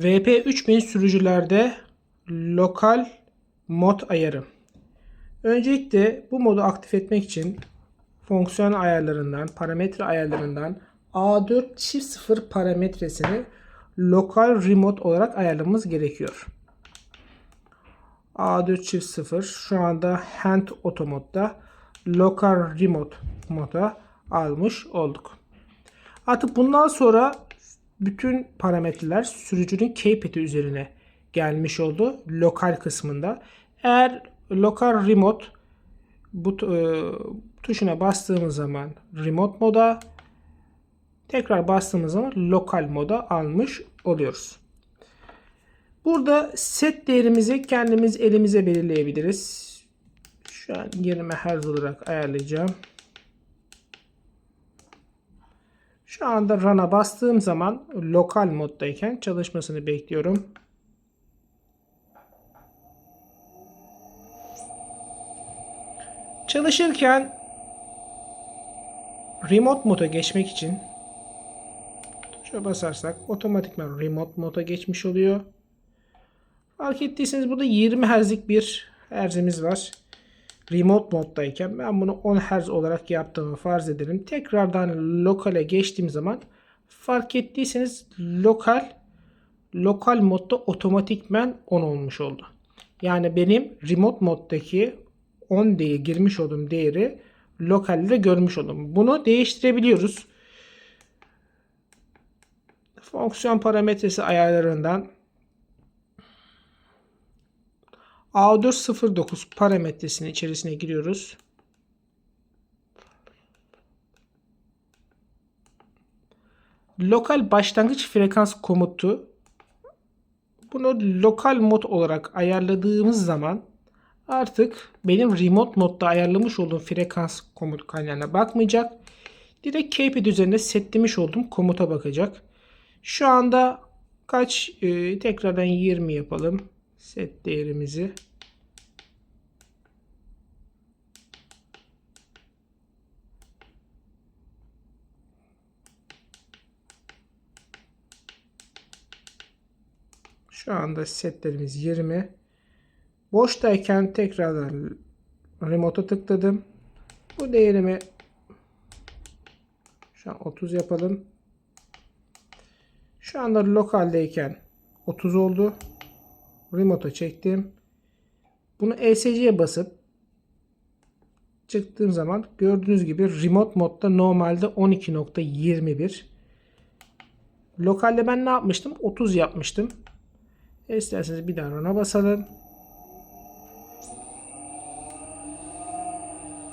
VP3000 sürücülerde lokal mod ayarı. Öncelikle bu modu aktif etmek için fonksiyon ayarlarından, parametre ayarlarından A4 çift 0 parametresini lokal remote olarak ayarlamamız gerekiyor. A4 çift 0 şu anda hand auto modda local remote moda almış olduk. Artık bundan sonra bütün parametreler sürücünün keypad'i üzerine gelmiş oldu lokal kısmında. Eğer lokal remote bu e, tuşuna bastığımız zaman remote moda tekrar bastığımız zaman lokal moda almış oluyoruz. Burada set değerimizi kendimiz elimize belirleyebiliriz. Şu an 20 Hz olarak ayarlayacağım. Şu anda run'a bastığım zaman lokal moddayken çalışmasını bekliyorum. Çalışırken remote moda geçmek için tuşa basarsak otomatikman remote moda geçmiş oluyor. Fark ettiyseniz burada 20 Hz'lik bir Hz'imiz var. Remote moddayken ben bunu 10 Hz olarak yaptığımı farz edelim. Tekrardan lokale geçtiğim zaman fark ettiyseniz lokal lokal modda otomatikmen 10 olmuş oldu. Yani benim remote moddaki 10 diye girmiş olduğum değeri lokalde görmüş oldum. Bunu değiştirebiliyoruz. Fonksiyon parametresi ayarlarından A409 parametresinin içerisine giriyoruz. Lokal başlangıç frekans komutu bunu lokal mod olarak ayarladığımız zaman artık benim remote modda ayarlamış olduğum frekans komut kaynağına bakmayacak. Direkt keypad üzerinde setlemiş olduğum komuta bakacak. Şu anda kaç e, tekrardan 20 yapalım set değerimizi. Şu anda setlerimiz 20. Boştayken tekrardan remote'a tıkladım. Bu değerimi şu an 30 yapalım. Şu anda lokaldeyken 30 oldu. Remote'a çektim. Bunu ESC'ye basıp çıktığım zaman gördüğünüz gibi remote modda normalde 12.21 Lokalde ben ne yapmıştım? 30 yapmıştım. İsterseniz bir daha ona basalım.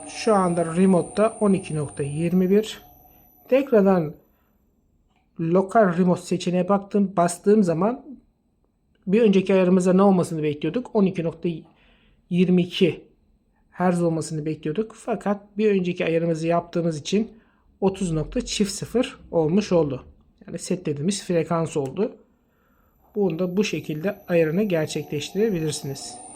Şu anda remote'da 12.21 tekrardan lokal remote seçeneğe baktım, bastığım zaman bir önceki ayarımızda ne olmasını bekliyorduk? 12.22 Hz olmasını bekliyorduk. Fakat bir önceki ayarımızı yaptığımız için 30.00 olmuş oldu. Yani setlediğimiz frekans oldu. Bunu da bu şekilde ayarını gerçekleştirebilirsiniz.